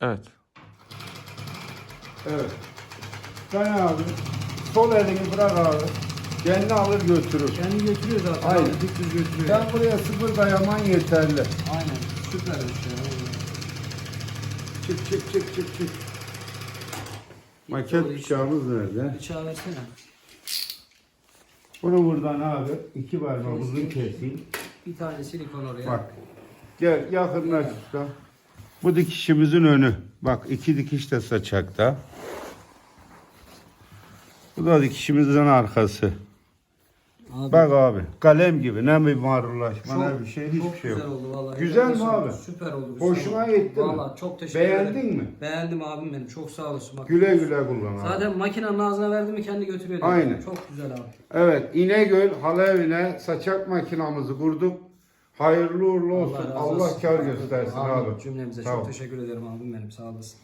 Evet. Evet. Sen abi sol elini bırak abi. Kendi alır götürür. Kendi götürüyor zaten. Aynen. Abi, Dük düz götürüyor. Sen buraya sıfır dayaman yeterli. Aynen. Süper bir şey. Çık çık çık çık çık. Maket bıçağımız nerede? Bıçağı versene. Bunu buradan abi iki parmak uzun keseyim. Bir tane silikon oraya. Bak. Gel yakınlaş usta. Bu dikişimizin önü. Bak iki dikiş de saçakta. Bu da dikişimizin arkası. Abi, Bak abi kalem gibi ne bir marullaşma çok, ne bir şey hiçbir şey güzel yok. oldu vallahi. Güzel mi abi? Süper oldu. Hoşuna Mustafa. gitti mi? Vallahi çok teşekkür ederim. Beğendin mi? Beğendim abim benim. Çok sağ olasın. Bak, Güle güle kullan abi. Zaten makinenin ağzına verdi mi kendi götürüyor. Aynen. Çok güzel abi. Evet İnegöl halı evine saçak makinamızı kurduk. Hayırlı uğurlu olsun. Allah, olsun. kar göstersin abi. Cümlemize ol. çok teşekkür ederim abim benim. Sağ olasın.